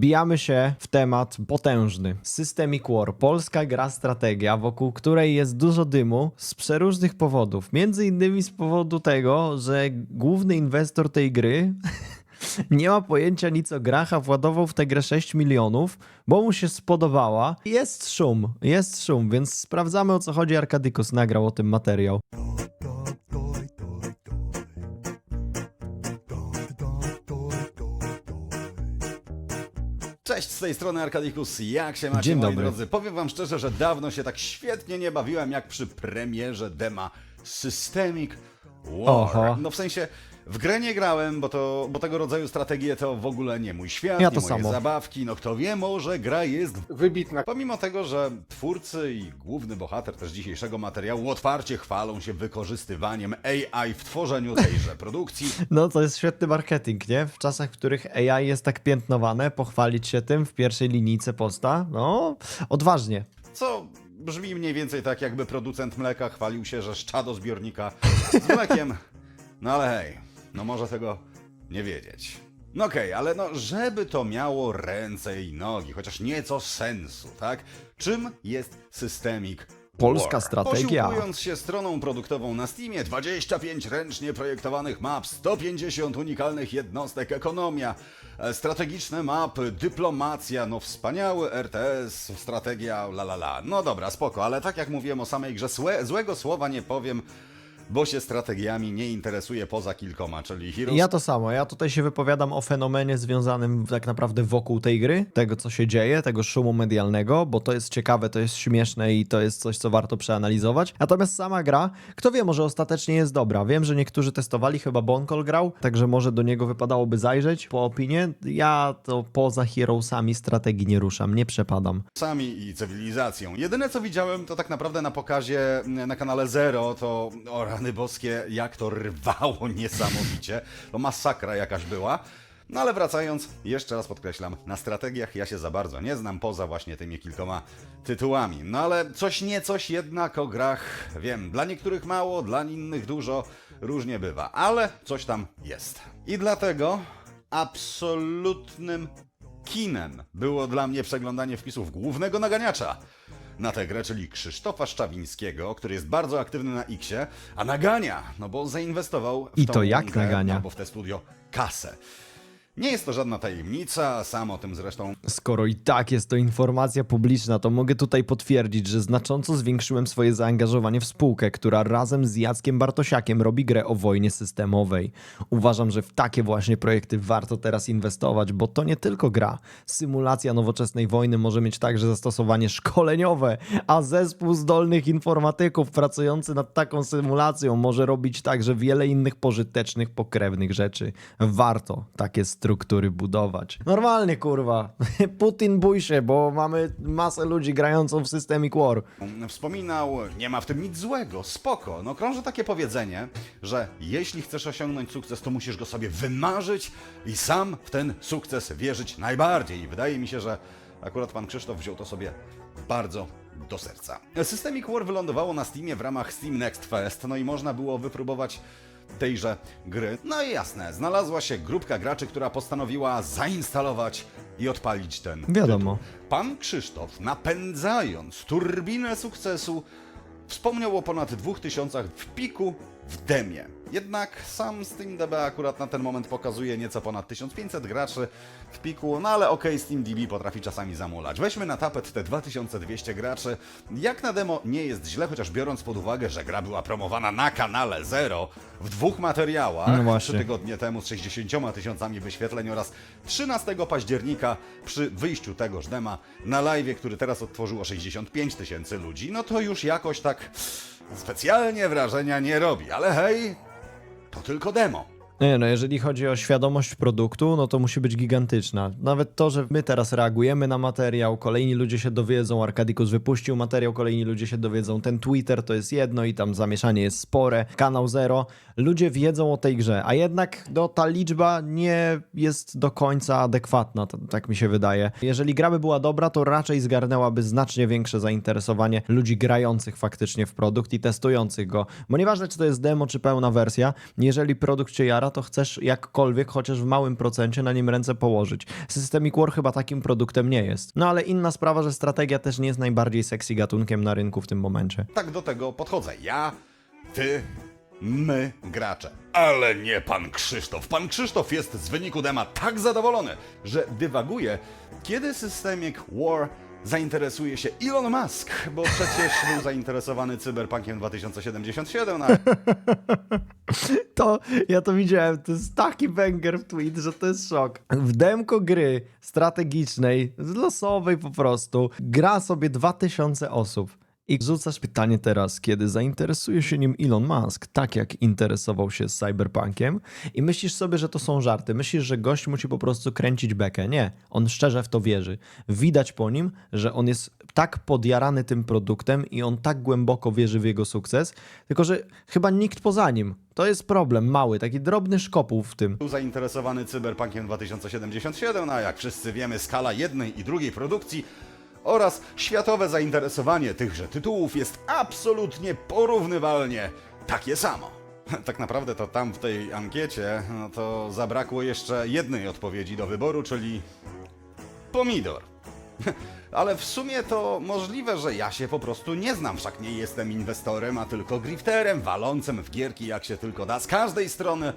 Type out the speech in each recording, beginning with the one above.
wbijamy się w temat potężny. Systemic War, polska gra strategia, wokół której jest dużo dymu z przeróżnych powodów. Między innymi z powodu tego, że główny inwestor tej gry nie ma pojęcia nic o grach, a władował w tę grę 6 milionów, bo mu się spodobała. Jest szum, jest szum, więc sprawdzamy o co chodzi. Arkadykus nagrał o tym materiał. Cześć, z tej strony Arkadikus, jak się macie Dzień moi dobry. drodzy? Powiem wam szczerze, że dawno się tak świetnie nie bawiłem jak przy premierze dema Systemic War. Oho. No w sensie, w grę nie grałem, bo, to, bo tego rodzaju strategie to w ogóle nie mój świat, Ja nie to moje samo. zabawki, no kto wie, może gra jest wybitna. Pomimo tego, że twórcy i główny bohater też dzisiejszego materiału otwarcie chwalą się wykorzystywaniem AI w tworzeniu tejże produkcji, No to jest świetny marketing, nie? W czasach, w których AI jest tak piętnowane, pochwalić się tym w pierwszej linijce posta, no odważnie. Co brzmi mniej więcej tak, jakby producent mleka chwalił się, że szczado zbiornika z mlekiem. No ale hej, no może tego nie wiedzieć. No okej, ale no, żeby to miało ręce i nogi, chociaż nieco sensu, tak? Czym jest Systemic Polska War? strategia. Posiłkując się stroną produktową na Steamie, 25 ręcznie projektowanych map, 150 unikalnych jednostek, ekonomia, e, strategiczne mapy, dyplomacja, no wspaniały RTS, strategia, la la la. No dobra, spoko, ale tak jak mówiłem o samej grze, złe, złego słowa nie powiem, bo się strategiami nie interesuje poza kilkoma, czyli Heroes Ja to samo, ja tutaj się wypowiadam o fenomenie związanym tak naprawdę wokół tej gry, tego co się dzieje, tego szumu medialnego, bo to jest ciekawe, to jest śmieszne i to jest coś, co warto przeanalizować. Natomiast sama gra, kto wie, może ostatecznie jest dobra. Wiem, że niektórzy testowali, chyba Bonkol grał, także może do niego wypadałoby zajrzeć po opinie. Ja to poza Heroesami strategii nie ruszam, nie przepadam. sami i cywilizacją. Jedyne co widziałem to tak naprawdę na pokazie na kanale Zero, to o rany boskie, jak to rwało niesamowicie. To masakra jakaś była. No ale wracając, jeszcze raz podkreślam, na strategiach ja się za bardzo nie znam, poza właśnie tymi kilkoma tytułami. No ale coś nie coś jednak o grach wiem. Dla niektórych mało, dla innych dużo, różnie bywa, ale coś tam jest. I dlatego absolutnym kinem było dla mnie przeglądanie wpisów głównego naganiacza na tę grę, czyli Krzysztofa Szczawińskiego, który jest bardzo aktywny na Xie, a nagania, no bo zainwestował w I tą to jak grę, nagania? Albo w te studio kasę. Nie jest to żadna tajemnica, sam o tym zresztą Skoro i tak jest to informacja publiczna, to mogę tutaj potwierdzić, że znacząco zwiększyłem swoje zaangażowanie w spółkę, która razem z Jackiem Bartosiakiem robi grę o wojnie systemowej. Uważam, że w takie właśnie projekty warto teraz inwestować, bo to nie tylko gra. Symulacja nowoczesnej wojny może mieć także zastosowanie szkoleniowe, a zespół zdolnych informatyków pracujący nad taką symulacją może robić także wiele innych pożytecznych, pokrewnych rzeczy. Warto takie struktury budować. Normalnie, kurwa. Putin bój się, bo mamy masę ludzi grającą w Systemic War. wspominał, nie ma w tym nic złego, spoko. No krąży takie powiedzenie, że jeśli chcesz osiągnąć sukces, to musisz go sobie wymarzyć i sam w ten sukces wierzyć najbardziej. I wydaje mi się, że akurat pan Krzysztof wziął to sobie bardzo do serca. Systemic War wylądowało na Steamie w ramach Steam Next Fest, no i można było wypróbować tejże gry. No i jasne, znalazła się grupka graczy, która postanowiła zainstalować i odpalić ten Wiadomo. tytuł. Pan Krzysztof, napędzając turbinę sukcesu, wspomniał o ponad 2000 w piku w demie. Jednak sam SteamDB akurat na ten moment pokazuje nieco ponad 1500 graczy w piku, no ale okej, SteamDB potrafi czasami zamulać. Weźmy na tapet te 2200 graczy. Jak na demo nie jest źle, chociaż biorąc pod uwagę, że gra była promowana na kanale Zero w dwóch materiałach, No właśnie. trzy tygodnie temu z 60 tysiącami wyświetleń oraz 13 października przy wyjściu tegoż dema na live, który teraz odtworzyło 65 tysięcy ludzi, no to już jakoś tak specjalnie wrażenia nie robi, ale hej, to tylko demo. Nie no, jeżeli chodzi o świadomość produktu, no to musi być gigantyczna. Nawet to, że my teraz reagujemy na materiał, kolejni ludzie się dowiedzą, Arkadikus wypuścił materiał, kolejni ludzie się dowiedzą, ten Twitter to jest jedno i tam zamieszanie jest spore, kanał Zero, ludzie wiedzą o tej grze, a jednak no, ta liczba nie jest do końca adekwatna, tak mi się wydaje. Jeżeli gra by była dobra, to raczej zgarnęłaby znacznie większe zainteresowanie ludzi grających faktycznie w produkt i testujących go, bo nieważne czy to jest demo, czy pełna wersja, jeżeli produkt cię jara, to chcesz jakkolwiek, chociaż w małym procencie na nim ręce położyć. Systemic War chyba takim produktem nie jest. No ale inna sprawa, że strategia też nie jest najbardziej sexy gatunkiem na rynku w tym momencie. Tak do tego podchodzę. Ja, ty, my, gracze. Ale nie pan Krzysztof. Pan Krzysztof jest z wyniku dema tak zadowolony, że dywaguje, kiedy Systemic War zainteresuje się Elon Musk, bo przecież był zainteresowany Cyberpunkiem 2077, a To, ja to widziałem, to jest taki banger w tweet, że to jest szok. W demko gry strategicznej, losowej po prostu, gra sobie 2000 osób. I rzucasz pytanie teraz, kiedy zainteresuje się nim Elon Musk, tak jak interesował się Cyberpunkiem, i myślisz sobie, że to są żarty. Myślisz, że gość musi po prostu kręcić bekę. Nie, on szczerze w to wierzy. Widać po nim, że on jest tak podjarany tym produktem i on tak głęboko wierzy w jego sukces, tylko że chyba nikt poza nim. To jest problem mały, taki drobny szkopuł w tym. był zainteresowany Cyberpunkiem 2077, a jak wszyscy wiemy, skala jednej i drugiej produkcji oraz światowe zainteresowanie tychże tytułów jest absolutnie porównywalnie takie samo. Tak naprawdę to tam w tej ankiecie no to zabrakło jeszcze jednej odpowiedzi do wyboru, czyli pomidor. Ale w sumie to możliwe, że ja się po prostu nie znam, wszak nie jestem inwestorem, a tylko grifterem, walącym w gierki jak się tylko da, z każdej strony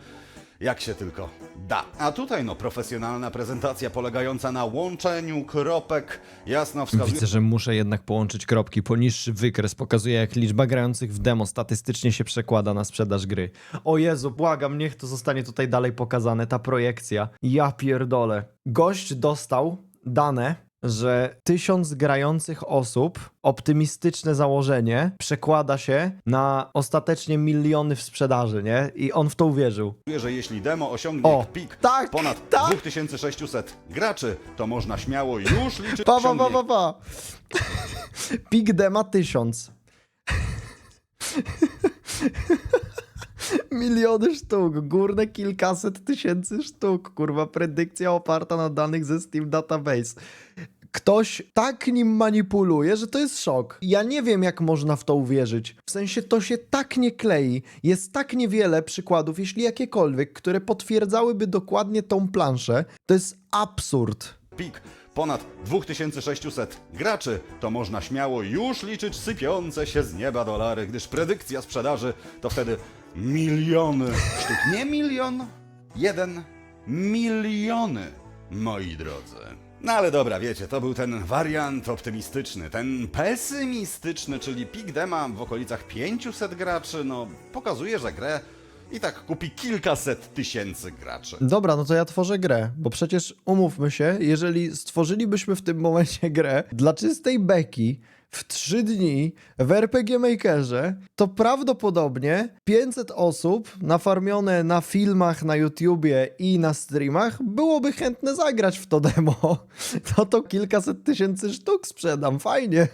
jak się tylko da. A tutaj no profesjonalna prezentacja polegająca na łączeniu kropek jasno wskazuje Widzę, że muszę jednak połączyć kropki. Poniższy wykres pokazuje, jak liczba grających w demo statystycznie się przekłada na sprzedaż gry. O Jezu, błagam, niech to zostanie tutaj dalej pokazane, ta projekcja. Ja pierdolę. Gość dostał dane, że tysiąc grających osób, optymistyczne założenie, przekłada się na ostatecznie miliony w sprzedaży, nie? I on w to uwierzył. że jeśli demo osiągnie O, pik tak, ponad tak. 2600 graczy, to można śmiało już liczyć Pa, pa, pa, pa, pa. Pik dema tysiąc. Miliony sztuk, górne kilkaset tysięcy sztuk, kurwa, predykcja oparta na danych ze Steam Database. Ktoś tak nim manipuluje, że to jest szok. Ja nie wiem, jak można w to uwierzyć. W sensie to się tak nie klei. Jest tak niewiele przykładów, jeśli jakiekolwiek, które potwierdzałyby dokładnie tą planszę. To jest absurd. pik ponad 2600 graczy, to można śmiało już liczyć sypiące się z nieba dolary, gdyż predykcja sprzedaży to wtedy miliony sztuk. Nie milion, jeden miliony, moi drodzy. No ale dobra, wiecie, to był ten wariant optymistyczny. Ten pesymistyczny, czyli pik dema w okolicach 500 graczy, no pokazuje, że grę i tak kupi kilkaset tysięcy graczy. Dobra, no to ja tworzę grę, bo przecież umówmy się, jeżeli stworzylibyśmy w tym momencie grę dla czystej beki w 3 dni w RPG Makerze, to prawdopodobnie 500 osób nafarmione na filmach, na YouTubie i na streamach byłoby chętne zagrać w to demo. No to kilkaset tysięcy sztuk sprzedam, fajnie.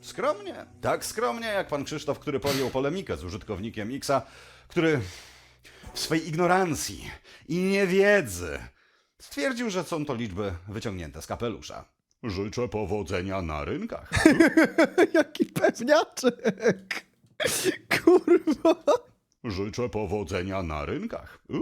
Skromnie. Tak skromnie jak pan Krzysztof, który podjął polemikę z użytkownikiem Xa, który w swej ignorancji i niewiedzy stwierdził, że są to liczby wyciągnięte z kapelusza. Życzę powodzenia na rynkach. Jaki pewniaczek. Kurwa. Życzę powodzenia na rynkach. Uuu,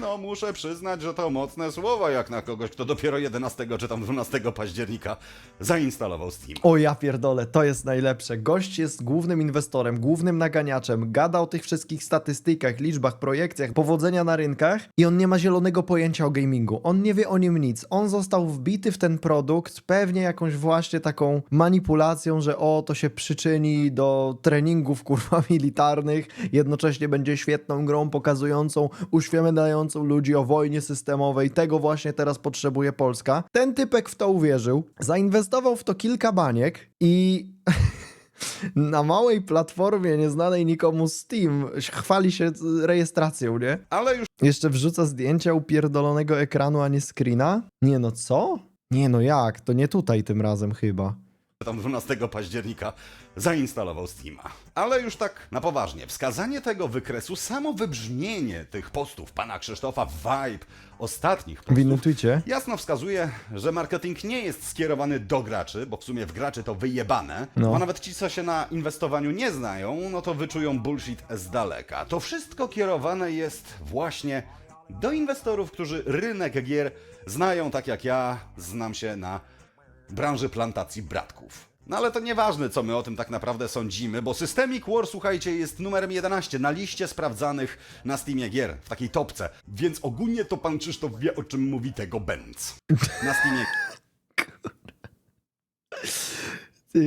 no muszę przyznać, że to mocne słowa jak na kogoś, kto dopiero 11 czy tam 12 października zainstalował Steam. O ja pierdolę, to jest najlepsze. Gość jest głównym inwestorem, głównym naganiaczem, gada o tych wszystkich statystykach, liczbach, projekcjach, powodzenia na rynkach i on nie ma zielonego pojęcia o gamingu. On nie wie o nim nic. On został wbity w ten produkt pewnie jakąś właśnie taką manipulacją, że o, to się przyczyni do treningów kurwa militarnych, jednocześnie będzie świetną grą pokazującą, uświadamiającą ludzi o wojnie systemowej. Tego właśnie teraz potrzebuje Polska. Ten typek w to uwierzył, zainwestował w to kilka baniek i na małej platformie nieznanej nikomu Steam chwali się rejestracją, nie? Ale już Jeszcze wrzuca zdjęcia upierdolonego ekranu, a nie screena? Nie no, co? Nie no, jak? To nie tutaj tym razem chyba. tam 12 października zainstalował Steama. Ale już tak na poważnie, wskazanie tego wykresu, samo wybrzmienie tych postów pana Krzysztofa, vibe ostatnich W postów, innym tweetie. jasno wskazuje, że marketing nie jest skierowany do graczy, bo w sumie w graczy to wyjebane, No. a nawet ci, co się na inwestowaniu nie znają, no to wyczują bullshit z daleka. To wszystko kierowane jest właśnie do inwestorów, którzy rynek gier znają tak jak ja, znam się na branży plantacji bratków. No ale to nieważne, co my o tym tak naprawdę sądzimy, bo Systemic War, słuchajcie, jest numerem 11 na liście sprawdzanych na Steamie gier, w takiej topce. Więc ogólnie to pan Krzysztof wie, o czym mówi tego Benz. Na Steamie Ty,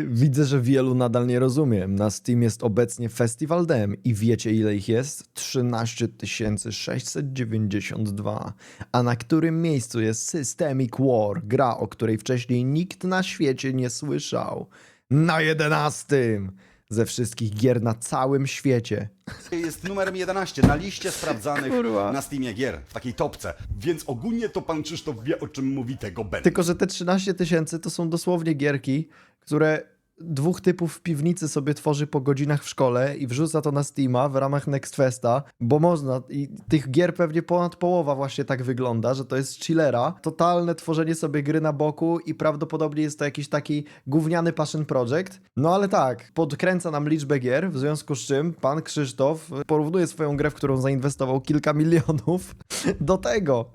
Widzę, że wielu nadal nie rozumiem. Na Steam jest obecnie Festival Dem i wiecie ile ich jest? 13 692. A na którym miejscu jest Systemic War, gra, o której wcześniej nikt na świecie nie słyszał? Na 11! Ze wszystkich gier na całym świecie. jest numerem 11 na liście sprawdzanych Kurwa. na Steamie gier, w takiej topce. Więc ogólnie to pan Krzysztof wie, o czym mówi tego Benz. Tylko, że te 13 tysięcy to są dosłownie gierki, które dwóch typów w piwnicy sobie tworzy po godzinach w szkole i wrzuca to na Steama w ramach Next Festa, bo można. I tych gier pewnie ponad połowa właśnie tak wygląda, że to jest chillera. Totalne tworzenie sobie gry na boku i prawdopodobnie jest to jakiś taki gówniany passion project. No ale tak, podkręca nam liczbę gier, w związku z czym pan Krzysztof porównuje swoją grę, w którą zainwestował kilka milionów, do tego.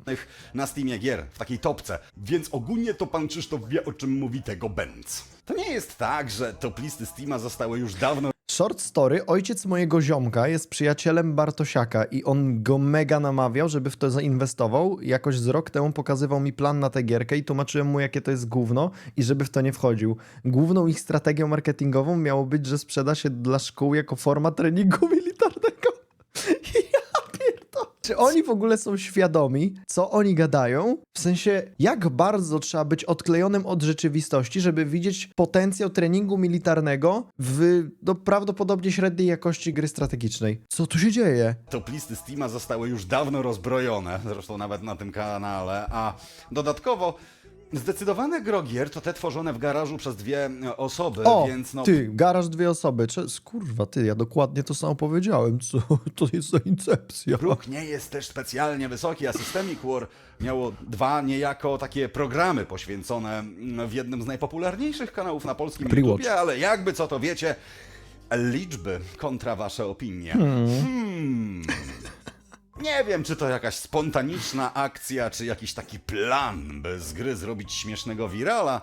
na Steamie gier, w takiej topce. Więc ogólnie to pan Krzysztof wie, o czym mówi tego Benz. To nie jest tak, że top listy Steama zostały już dawno Short story, ojciec mojego ziomka jest przyjacielem Bartosiaka i on go mega namawiał, żeby w to zainwestował. Jakoś z rok temu pokazywał mi plan na tę gierkę i tłumaczyłem mu, jakie to jest gówno i żeby w to nie wchodził. Główną ich strategią marketingową miało być, że sprzeda się dla szkół jako forma treningu militarnego. Pierdolę. Czy oni w ogóle są świadomi, co oni gadają? W sensie, jak bardzo trzeba być odklejonym od rzeczywistości, żeby widzieć potencjał treningu militarnego w no, prawdopodobnie średniej jakości gry strategicznej. Co tu się dzieje? top listy Steama zostały już dawno rozbrojone, zresztą nawet na tym kanale, a dodatkowo zdecydowane grogier to te tworzone w garażu przez dwie e, osoby, O, więc no... ty, garaż dwie osoby. Cze- Kurwa, ty, ja dokładnie to samo powiedziałem. Co to jest za incepcja? Próg nie jest też specjalnie wysoki, a Systemic War miało dwa niejako takie programy poświęcone mm, w jednym z najpopularniejszych kanałów na polskim. YouTubie, ale jakby co to wiecie, liczby kontra wasze opinie. Hmm. Nie wiem, czy to jakaś spontaniczna akcja, czy jakiś taki plan, by z gry zrobić śmiesznego wirala,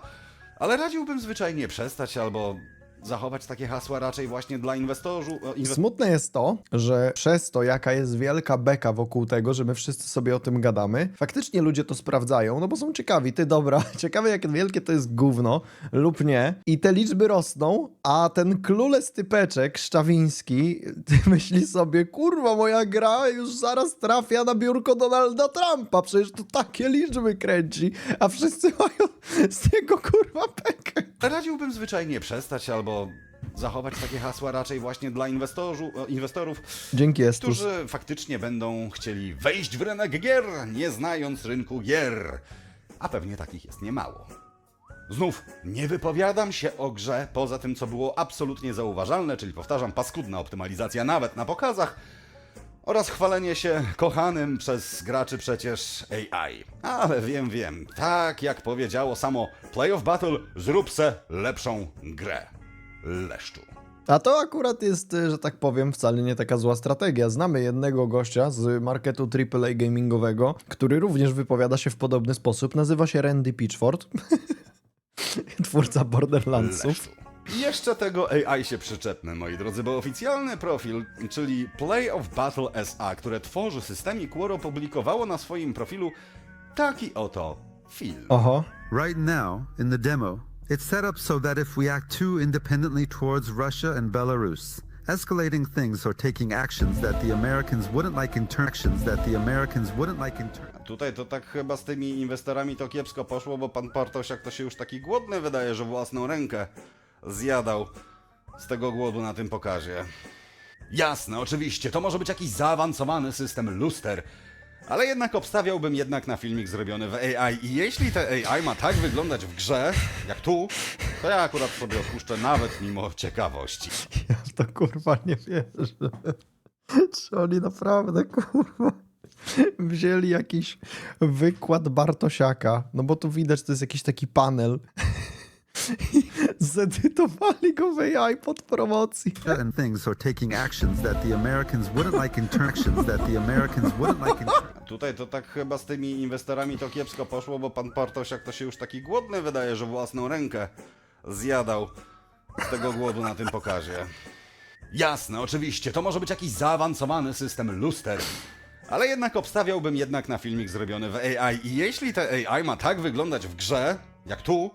ale radziłbym zwyczajnie przestać albo zachować takie hasła raczej właśnie dla inwestorów. Inwest- Smutne jest to, że przez to, jaka jest wielka beka wokół tego, że my wszyscy sobie o tym gadamy, faktycznie ludzie to sprawdzają, no bo są ciekawi, ty dobra, ciekawe jak wielkie to jest gówno lub nie. I te liczby rosną, a ten klules typeczek szczawiński myśli sobie, kurwa, moja gra już zaraz trafia na biurko Donalda Trumpa, przecież to takie liczby kręci, a wszyscy mają z tego kurwa bekę. Radziłbym zwyczajnie przestać albo zachować takie hasła raczej właśnie dla e, inwestorów, Dzięki Estus. którzy faktycznie będą chcieli wejść w rynek gier, nie znając rynku gier. A pewnie takich jest niemało. Znów, nie wypowiadam się o grze poza tym, co było absolutnie zauważalne, czyli powtarzam, paskudna optymalizacja nawet na pokazach oraz chwalenie się kochanym przez graczy przecież AI. Ale wiem, wiem, tak jak powiedziało samo Play of Battle, zrób se lepszą grę. Leszczu. A to akurat jest, y, że tak powiem, wcale nie taka zła strategia. Znamy jednego gościa z marketu AAA gamingowego, który również wypowiada się w podobny sposób. Nazywa się Randy Pitchford. Twórca Borderlandsów. Leszczu. I Jeszcze tego AI się przyczepmy, moi drodzy, bo oficjalny profil, czyli Play of Battle SA, które tworzy Systemic War, opublikowało na swoim profilu taki oto film. Oho. Right now, in the demo, it's set up so that if we act too independently towards Russia and Belarus, escalating things or taking actions that the Americans wouldn't like in turn, actions that the Americans wouldn't like in turn. Tutaj to tak chyba z tymi inwestorami to kiepsko poszło, bo pan Partosiak to się już taki głodny wydaje, że własną rękę zjadał z tego głodu na tym pokazie. Jasne, oczywiście, to może być jakiś zaawansowany system luster, ale jednak obstawiałbym jednak na filmik zrobiony w AI i jeśli te AI ma tak wyglądać w grze, jak tu, to ja akurat sobie odpuszczę nawet mimo ciekawości. Ja to kurwa nie wierzę. Czy oni naprawdę kurwa wzięli jakiś wykład Bartosiaka? No bo tu widać, to jest jakiś taki panel. I zedytowali go w AI pod promocji. and things or taking actions that the Americans wouldn't like in turn, actions that the Americans wouldn't like in tutaj to tak chyba z tymi inwestorami to kiepsko poszło, bo pan Portosiak to się już taki głodny wydaje, że własną rękę zjadał z tego głodu na tym pokazie. Jasne, oczywiście, to może być jakiś zaawansowany system luster. Ale jednak obstawiałbym jednak na filmik zrobiony w AI. I jeśli te AI ma tak wyglądać w grze, jak tu,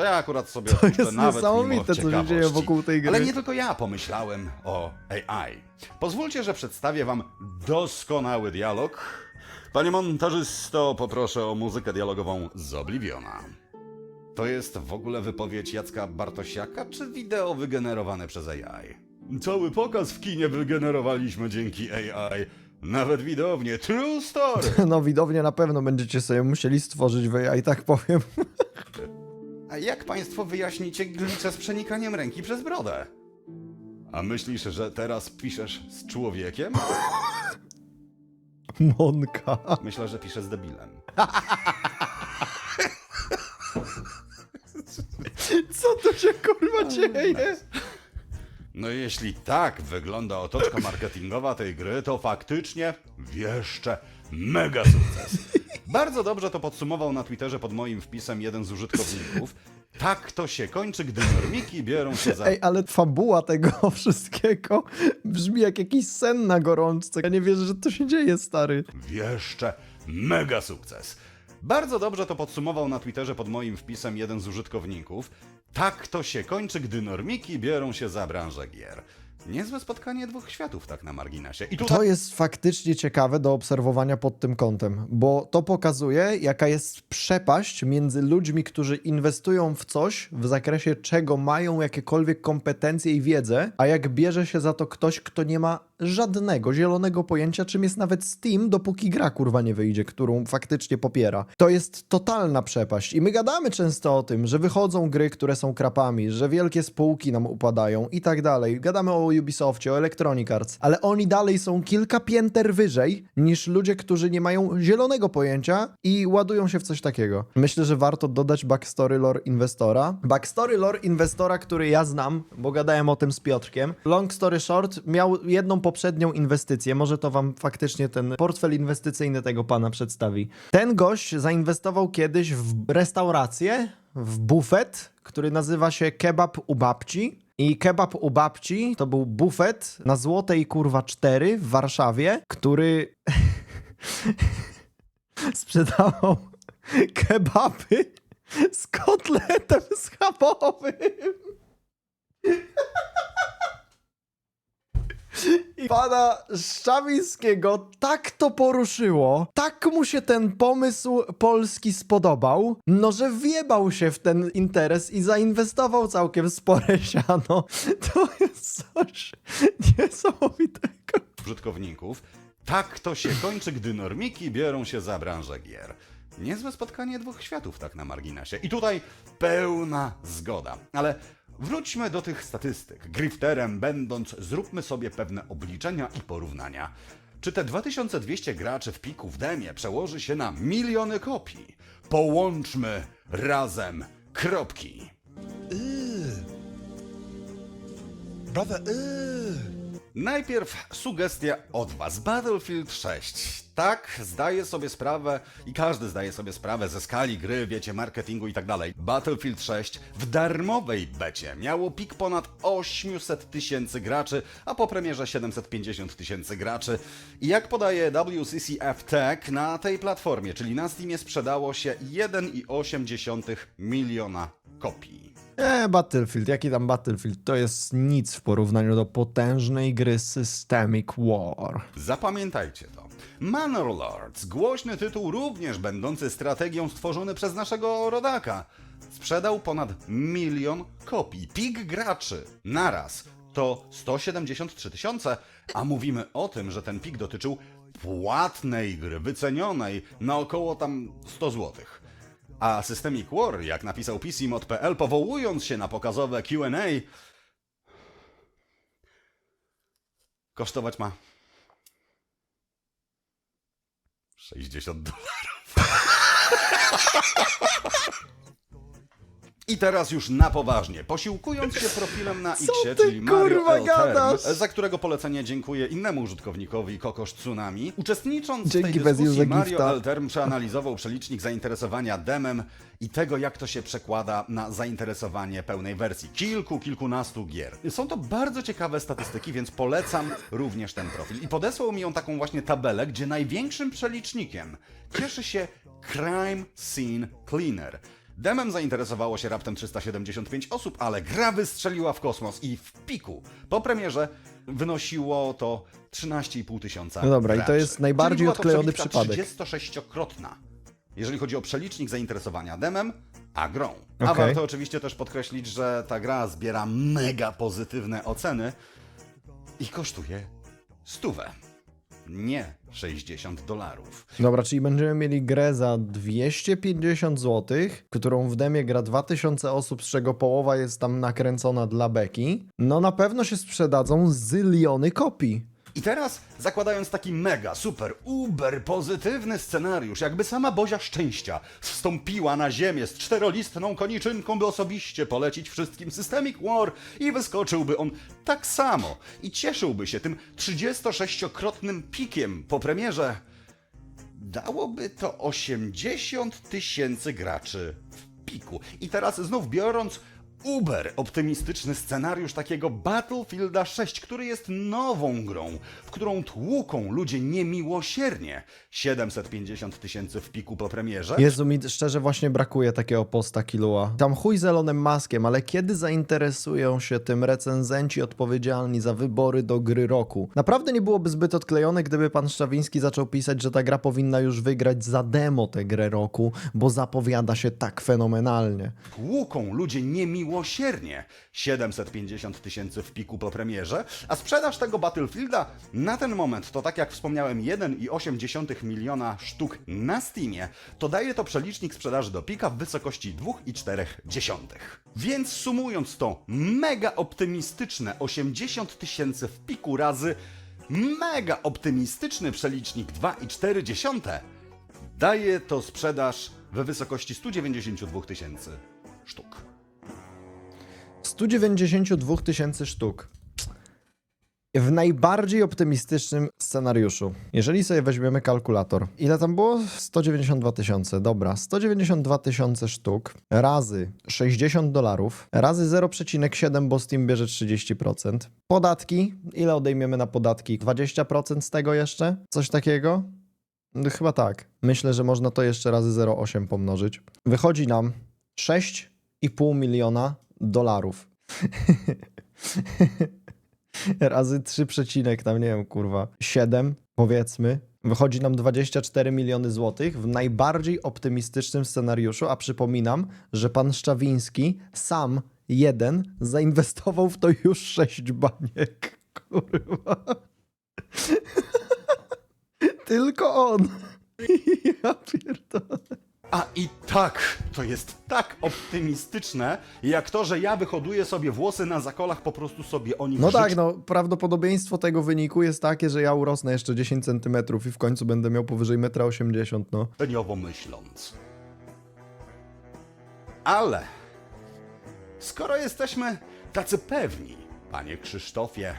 to ja akurat sobie to jest niesamowite, co się dzieje wokół tej gry. Ale nie tylko ja pomyślałem o AI. Pozwólcie, że przedstawię wam doskonały dialog. Panie montażysto, poproszę o muzykę dialogową z Obliviona. To jest w ogóle wypowiedź Jacka Bartosiaka, czy wideo wygenerowane przez AI? Cały pokaz w kinie wygenerowaliśmy dzięki AI. Nawet widownie. True story! No widownie na pewno będziecie sobie musieli stworzyć wy, ja i tak powiem. A jak państwo wyjaśnicie glicze z przenikaniem ręki przez brodę? A myślisz, że teraz piszesz z człowiekiem? Monka. Myślę, że piszę z debilem. Co tu się kurwa dzieje? No jeśli tak wygląda otoczka marketingowa tej gry, to faktycznie wieszcze mega sukces. Bardzo dobrze to podsumował na Twitterze pod moim wpisem jeden z użytkowników. Tak to się kończy, gdy normiki biorą się za... Ej, ale fabuła tego wszystkiego brzmi jak jakiś sen na gorączce. Ja nie wierzę, że to się dzieje, stary. Wieszcze mega sukces. Bardzo dobrze to podsumował na Twitterze pod moim wpisem jeden z użytkowników. Tak to się kończy, gdy normiki biorą się za branżę gier. Niezłe spotkanie dwóch światów tak na marginesie. I tutaj To jest faktycznie ciekawe do obserwowania pod tym kątem, bo to pokazuje, jaka jest przepaść między ludźmi, którzy inwestują w coś, w zakresie czego mają jakiekolwiek kompetencje i wiedzę, a jak bierze się za to ktoś, kto nie ma żadnego zielonego pojęcia, czym jest nawet Steam, dopóki gra kurwa nie wyjdzie, którą faktycznie popiera. To jest totalna przepaść. I my gadamy często o tym, że wychodzą gry, które są krapami, że wielkie spółki nam upadają i tak dalej. Gadamy o Ubisoftie, o Electronic Arts, ale oni dalej są kilka pięter wyżej niż ludzie, którzy nie mają zielonego pojęcia i ładują się w coś takiego. Myślę, że warto dodać backstory lore inwestora. Backstory lore inwestora, który ja znam, bo gadałem o tym z Piotrkiem. Long story short, miał jedną poprzednią inwestycję. Może to wam faktycznie ten portfel inwestycyjny tego pana przedstawi. Ten gość zainwestował kiedyś w restaurację, w bufet, który nazywa się Kebab u babci. I kebab u babci to był bufet na Złotej Kurwa 4 w Warszawie, który sprzedawał kebaby z kotletem schabowym. I pana Szczawińskiego tak to poruszyło, tak mu się ten pomysł polski spodobał, no że wjebał się w ten interes i zainwestował całkiem spore siano. To jest coś niesamowitego. użytkowników. Tak to się kończy, gdy normiki biorą się za branżę gier. Niezłe spotkanie dwóch światów tak na marginesie. I tutaj pełna zgoda. Ale wróćmy do tych statystyk. Grifterem będąc, zróbmy sobie pewne obliczenia i porównania. Czy te 2200 graczy w piku w demie przełoży się na miliony kopii? Połączmy razem kropki. Brother, ugh. Najpierw sugestia od Was. Battlefield 6. Tak, zdaję sobie sprawę i każdy zdaje sobie sprawę ze skali gry, wiecie, marketingu i tak dalej. Battlefield 6 w darmowej becie miało pik ponad 800 tysięcy graczy, a po premierze 750 tysięcy graczy. I jak podaje WCCF Tech, na tej platformie, czyli na Steamie sprzedało się 1,8 miliona kopii. E, Battlefield, jaki tam Battlefield? To jest nic w porównaniu do potężnej gry Systemic War. Zapamiętajcie to. Manor Lords, głośny tytuł również będący strategią stworzony przez naszego rodaka, sprzedał ponad milion kopii. Pik graczy naraz to 173 tysiące, a mówimy o tym, że ten pik dotyczył płatnej gry, wycenionej na około tam 100 złotych. A Systemic War, jak napisał PCMod.pl, powołując się na pokazowe Q&A, kosztować ma 60 dolarów. I teraz już na poważnie. Posiłkując się profilem na X, ty, czyli Mario kurwa, L. Term, gadasz? za którego polecenie dziękuję innemu użytkownikowi Kokosz Tsunami, uczestnicząc w Dzięki tej bez dyskusji user Mario gifta. L. Term przeanalizował przelicznik zainteresowania demem i tego, jak to się przekłada na zainteresowanie pełnej wersji. Kilku, kilkunastu gier. Są to bardzo ciekawe statystyki, więc polecam również ten profil. I podesłał mi on taką właśnie tabelę, gdzie największym przelicznikiem cieszy się Crime Scene Cleaner. Demem zainteresowało się raptem 375 osób, ale gra wystrzeliła w kosmos i w piku po premierze wynosiło to 13,5 tysiąca No dobra, i to graczy. jest najbardziej Czyli była to odklejony przebitka przypadek. 36-krotna, jeżeli chodzi o przelicznik zainteresowania demem, a grą. A Okej. warto oczywiście też podkreślić, że ta gra zbiera mega pozytywne oceny i kosztuje stówę, nie 60 dolarów. Dobra, czyli będziemy mieli grę za 250 zł, którą w demie gra 2000 osób, z czego połowa jest tam nakręcona dla beki. No na pewno się sprzedadzą zyliony kopii. I teraz, zakładając taki mega, super, uber pozytywny scenariusz, jakby sama Bozia Szczęścia wstąpiła na ziemię z czterolistną koniczynką, by osobiście polecić wszystkim Systemic War i wyskoczyłby on tak samo i cieszyłby się tym 36-krotnym pikiem po premierze, dałoby to 80 tysięcy graczy w piku. I teraz znów biorąc uber optymistyczny scenariusz takiego Battlefielda 6, który jest nową grą, w którą tłuką ludzie niemiłosiernie 750 tysięcy w piku po premierze. Jezu, mi szczerze właśnie brakuje takiego posta Kilua. Tam chuj z Elonem Maskiem, ale kiedy zainteresują się tym recenzenci odpowiedzialni za wybory do gry roku? Naprawdę nie byłoby zbyt odklejone, gdyby pan Szczawiński zaczął pisać, że ta gra powinna już wygrać za demo tę grę roku, bo zapowiada się tak fenomenalnie. Tłuką ludzie niemiłosiernie 750 tysięcy w piku po premierze, a sprzedaż tego Battlefielda na ten moment to tak jak wspomniałem 1,8 miliona sztuk na Steamie, to daje to przelicznik sprzedaży do pika w wysokości 2,4. Więc sumując to mega optymistyczne 80 tysięcy w piku razy mega optymistyczny przelicznik 2,4 daje to sprzedaż we wysokości 192 tysięcy sztuk. 192 tysięcy sztuk. W najbardziej optymistycznym scenariuszu, jeżeli sobie weźmiemy kalkulator, ile tam było? 192 tysiące, dobra. 192 tysiące sztuk razy 60 dolarów razy 0,7, bo Steam bierze 30%. Podatki, ile odejmiemy na podatki? 20% z tego jeszcze? Coś takiego? No, chyba tak. Myślę, że można to jeszcze razy 0,8 pomnożyć. Wychodzi nam 6,5 miliona dolarów. razy 3 przecinek, tam nie wiem, kurwa, 7 powiedzmy. Wychodzi nam 24 miliony złotych w najbardziej optymistycznym scenariuszu, a przypominam, że pan Szczawiński sam jeden zainwestował w to już 6 baniek. Kurwa. Tylko on. Ja pierdolę. A i tak, to jest tak optymistyczne, jak to, że ja wyhoduję sobie włosy na zakolach, po prostu sobie o nich No tak, no prawdopodobieństwo tego wyniku jest takie, że ja urosnę jeszcze 10 centymetrów i w końcu będę miał powyżej 1,80 m, no. Leniowo myśląc. Ale skoro jesteśmy tacy pewni, panie Krzysztofie,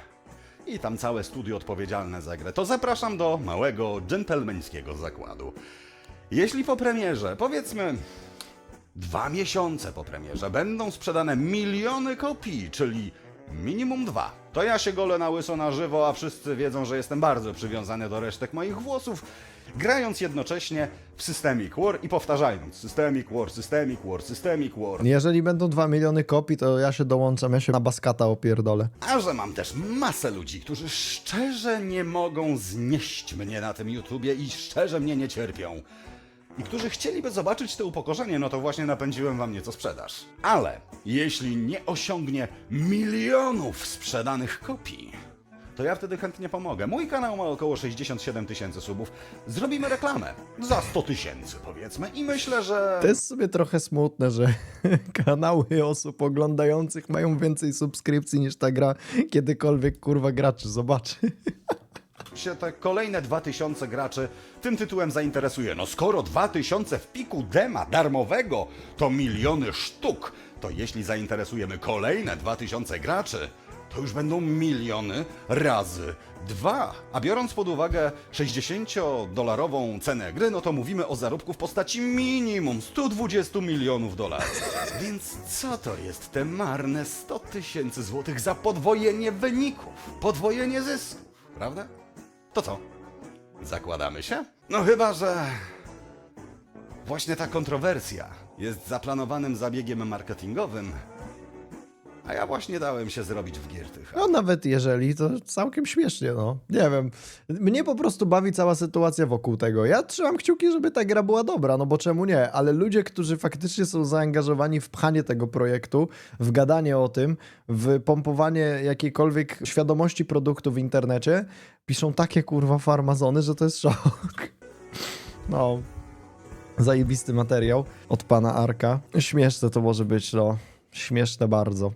i tam całe studio odpowiedzialne za grę, to zapraszam do małego, dżentelmeńskiego zakładu. Jeśli po premierze, powiedzmy dwa miesiące po premierze, będą sprzedane miliony kopii, czyli minimum dwa, to ja się golę na łyso na żywo, a wszyscy wiedzą, że jestem bardzo przywiązany do resztek moich włosów, grając jednocześnie w Systemic War i powtarzając Systemic War, Systemic War, Systemic War. Jeżeli będą 2 miliony kopii, to ja się dołączam, ja się na baskata opierdolę. A że mam też masę ludzi, którzy szczerze nie mogą znieść mnie na tym YouTubie i szczerze mnie nie cierpią. I którzy chcieliby zobaczyć to upokorzenie, no to właśnie napędziłem wam nieco sprzedaż. Ale jeśli nie osiągnie milionów sprzedanych kopii, to ja wtedy chętnie pomogę. Mój kanał ma około 67 tysięcy subów. Zrobimy reklamę za 100 tysięcy powiedzmy i myślę, że... To jest sobie trochę smutne, że kanały osób oglądających mają więcej subskrypcji niż ta gra kiedykolwiek kurwa graczy zobaczy. się te kolejne 2000 graczy tym tytułem zainteresuje. No skoro 2000 w piku dema darmowego to miliony sztuk, to jeśli zainteresujemy kolejne 2000 graczy, to już będą miliony razy dwa. A biorąc pod uwagę 60-dolarową cenę gry, no to mówimy o zarobku w postaci minimum 120 milionów dolarów. Więc co to jest te marne 100 tysięcy złotych za podwojenie wyników, podwojenie zysków, prawda? To co? Zakładamy się? No chyba, że właśnie ta kontrowersja jest zaplanowanym zabiegiem marketingowym, a ja właśnie dałem się zrobić w Giertych. No nawet jeżeli, to całkiem śmiesznie, no. Nie wiem. Mnie po prostu bawi cała sytuacja wokół tego. Ja trzymam kciuki, żeby ta gra była dobra, no bo czemu nie? Ale ludzie, którzy faktycznie są zaangażowani w pchanie tego projektu, w gadanie o tym, w pompowanie jakiejkolwiek świadomości produktu w internecie, piszą takie kurwa farmazony, że to jest szok. No. Zajebisty materiał od pana Arka. Śmieszne to może być, no. Śmieszne bardzo.